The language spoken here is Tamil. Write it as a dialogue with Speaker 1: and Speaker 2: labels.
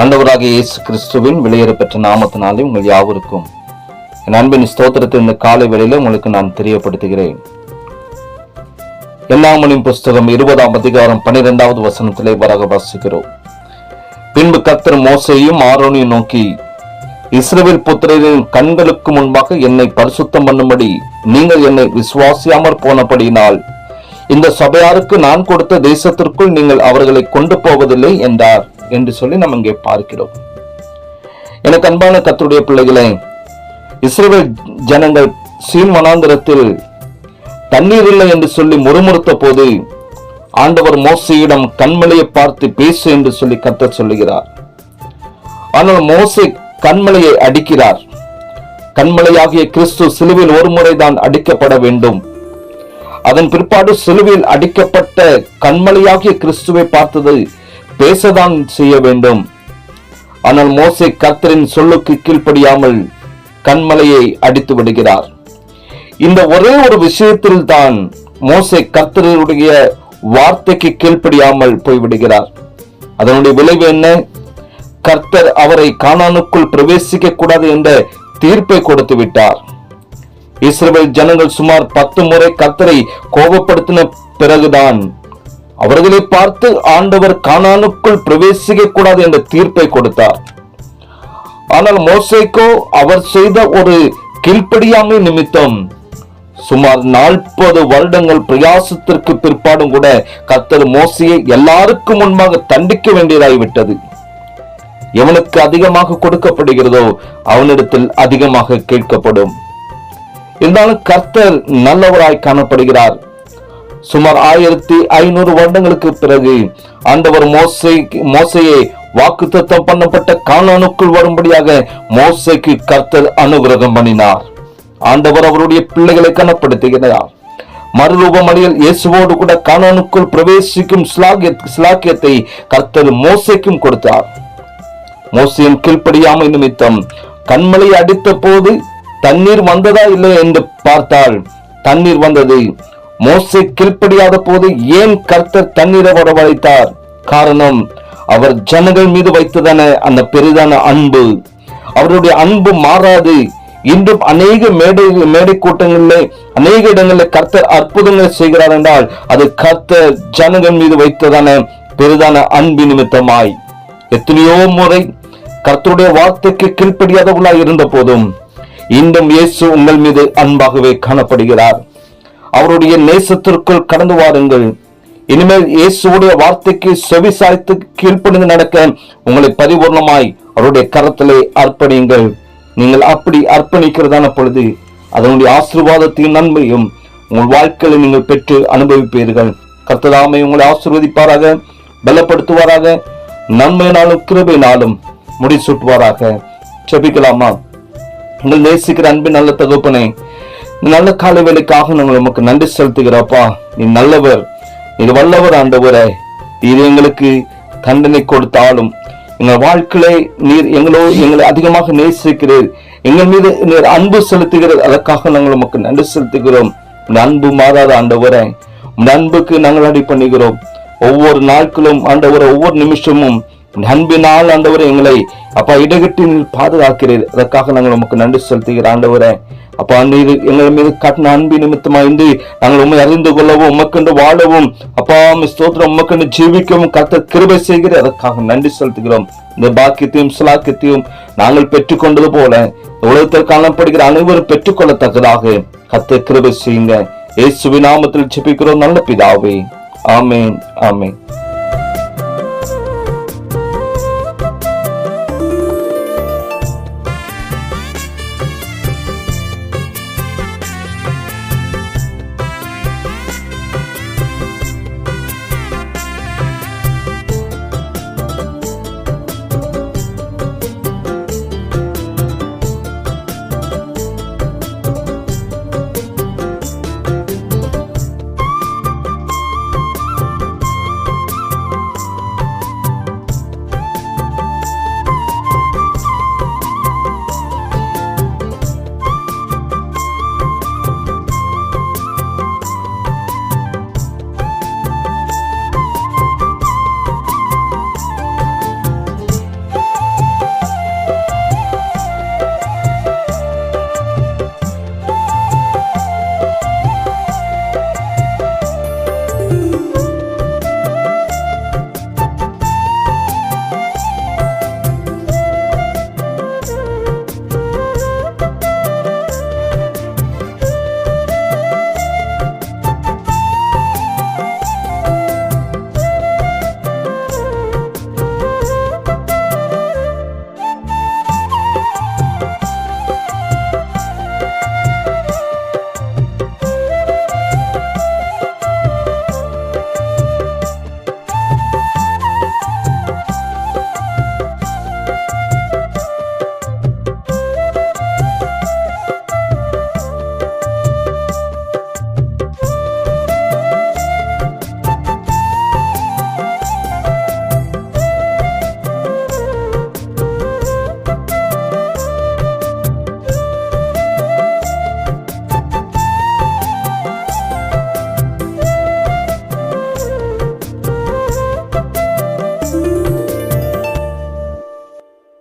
Speaker 1: ஆண்டவராக இயேசு கிறிஸ்துவின் வெளியேறப்பெற்ற நாமத்தினாலே உங்கள் யாவருக்கும் என் அன்பின் ஸ்தோத்திரத்தை இந்த காலை வேளையில் உங்களுக்கு நான் தெரியப்படுத்துகிறேன். எல்லாமணின் புஸ்தகம் இருபதாம் அதிகாரம் பன்னிரெண்டாவது வசனத்திலே வரக வாசிக்கிறோம். பின்பு கத்தர் மோசையும் ஆரோனையும் நோக்கி இஸ்ரேல் புத்திரரின் கண்களுக்கு முன்பாக என்னை பரிசுத்தம் பண்ணும்படி நீங்கள் என்னை விசுவாசியாமற் போனபடியினால் இந்த சபையாருக்கு நான் கொடுத்த தேசத்திற்குள் நீங்கள் அவர்களை கொண்டு போவதில்லை என்றார். என்று சொல்லி நம்ம இங்கே பார்க்கிறோம். எனக்கு அன்பான கத்தருடைய பிள்ளைகளை இஸ்ரேல் ஜனங்கள் சீன் வனாந்திரத்தில் தண்ணீர் இல்லை என்று சொல்லி முறுமுறுத்த போது ஆண்டவர் மோசையிடம் கண்மலையை பார்த்து பேசு என்று சொல்லி கத்த சொல்லுகிறார். ஆனால் மோசை கண்மலையை அடிக்கிறார். கண்மலையாகிய கிறிஸ்து சிலுவில் ஒரு முறைதான் அடிக்கப்பட வேண்டும். அதன் பிற்பாடு சிலுவையில் அடிக்கப்பட்ட கண்மலையாகிய கிறிஸ்துவை பார்த்தது பேசதான் செய்ய வேண்டும். ஆனால் மோசே கர்த்தரின் சொல்லுக்கு கீழ்ப்படியாமல் கண்மலையை அடித்து விடுகிறார். இந்த ஒரே ஒரு விஷயத்தில் தான் மோசே கர்த்தருடைய வார்த்தைக்கு கீழ்ப்படியாமல் போய்விடுகிறார். அதனுடைய விளைவு என்ன? கர்த்தர் அவரை காணானுக்குள் பிரவேசிக்க கூடாது என்ற தீர்ப்பை கொடுத்து விட்டார். இஸ்ரேல் ஜனங்கள் சுமார் பத்து முறை கர்த்தரை கோபப்படுத்தின பிறகுதான் அவர்களை பார்த்து ஆண்டவர் கானானுக்குள் பிரவேசிக்க கூடாது என்ற தீர்ப்பை கொடுத்தார். ஆனால் மோசைக்கோ அவர் செய்த ஒரு கீழ்ப்படியாமை நிமித்தம் சுமார் நாற்பது வருடங்கள் பிரயாசத்திற்கு பிற்பாடும் கூட கர்த்தர் மோசையை எல்லாருக்கும் முன்பாக தண்டிக்க வேண்டியதாகிவிட்டது எவனுக்கு அதிகமாக கொடுக்கப்படுகிறதோ அவனிடத்தில் அதிகமாக கேட்கப்படும். இருந்தாலும் கர்த்தர் நல்லவராய் காணப்படுகிறார். சுமார் ஆயிரத்தி ஐநூறு வருடங்களுக்கு பிறகு ஆண்டவர் மோசை மோசையை வாக்குத்தத்தம் பண்ணப்பட்ட கானானுக்குள் வரும்படியாக மோசைக்கு கர்த்தர் அனுகிரகம் பண்ணினார். ஆண்டவர் அவருடைய பிள்ளைகளை கனப்படுத்துகிறார். மறுரூபமணியில் இயேசுவோடு கூட கானானுக்குள் பிரவேசிக்கும் ஸ்லாகிய ஸ்லாக்கியத்தை கர்த்தர் மோசைக்கும் கொடுத்தார். மோசையின் கீழ்ப்படியாமை நிமித்தம் கண்மலை அடித்த போது தண்ணீர் வந்ததா இல்லை என்று பார்த்தால் தண்ணீர் வந்தது மோசை கீழ்ப்படியாத போது ஏன் கர்த்தர் தண்ணீரை வரவழைத்தார் காரணம் அவர் ஜனங்கள் மீது வைத்ததான அந்த பெரிதான அன்பு. அவருடைய அன்பு மாறாது. இன்றும் அநேக மேடை மேடை கூட்டங்களிலே அநேக இடங்களில் கர்த்தர் அற்புதங்களை செய்கிறார் என்றால் அது கர்த்தர் ஜனங்கள் மீது வைத்ததான பெரிதான அன்பு நிமித்தமாய். எத்தனையோ முறை கர்த்தருடைய வார்த்தைக்கு கீழ்ப்படியாதவர்களாய் இருந்த போதும் இன்றும் இயேசு உங்கள் மீது அன்பாகவே காணப்படுகிறார். அவருடைய நேசத்திற்குள் கடந்து வாருங்கள். இனிமேல் இயேசுடைய வார்த்தைக்கு செவி சாய்த்து நடக்க உங்களை பரிபூர்ணமாய் அவருடைய கரத்திலே அர்ப்பணியுங்கள். நீங்கள் அப்படி அர்ப்பணிக்கிறதான பொழுது அதனுடைய ஆசீர்வாதத்தையும் நன்மையும் உங்கள் வாழ்க்கையில் நீங்கள் பெற்று அனுபவிப்பீர்கள். கர்த்ததாமை உங்களை ஆசீர்வதிப்பாராக பலப்படுத்துவாராக நன்மையினாலும் கிருபையினாலும் முடிசூட்டுவாராக. செபிக்கலாமா உங்கள் நேசிக்கிற அன்பின் நல்ல தகப்பனே நல்ல காலை வேலைக்காக நாங்கள் உமக்கு நன்றி செலுத்துகிறப்பா. நீ நல்லவர் நீ வல்லவர் ஆண்டவரே. நீர் எங்களுக்கு தண்டனை கொடுத்தாலும் எங்கள் வாழ்க்கையில நீர் எங்களோ எங்களை அதிகமாக நேசிக்கிறீர். எங்கள் மீது நீர் அன்பு செலுத்துகிறது அதற்காக நாங்கள் உமக்கு நன்றி செலுத்துகிறோம். இந்த அன்பு மாறாத ஆண்டவரே. உன் அன்புக்கு நாங்கள் அடி பண்ணுகிறோம் ஒவ்வொரு நாட்களும் ஆண்டவரை ஒவ்வொரு நிமிஷமும் அன்பினால் ஆண்டவரை எங்களை அப்பா இடகட்டில் பாதுகாக்கிறீர். அதற்காக நாங்கள் உமக்கு நன்றி செலுத்துகிற ஆண்டவரே. அப்பா இது எங்கள் மீது காட்டின அன்பு நிமித்தமாய்ந்து நாங்கள் உண்மை அறிந்து கொள்ளவும் உமக்கண்டு வாழவும் அப்பா ஸ்தோத்திரம் உமக்கண்டு ஜீவிக்கவும் கத்த கிருபை செய்கிற அதற்காக நன்றி செலுத்துகிறோம். இந்த பாக்கியத்தையும் சுலாக்கியத்தையும் நாங்கள் பெற்றுக்கொண்டது போல உலகத்தில் காணப்படுகிற அனைவரும் பெற்றுக்கொள்ளத்தக்கதாக கத்த கிருபை செய்யுங்க. இயேசுவின் நாமத்தில் ஜெபிக்கிறோம் நல்ல பிதாவே. ஆமேன் ஆமேன்.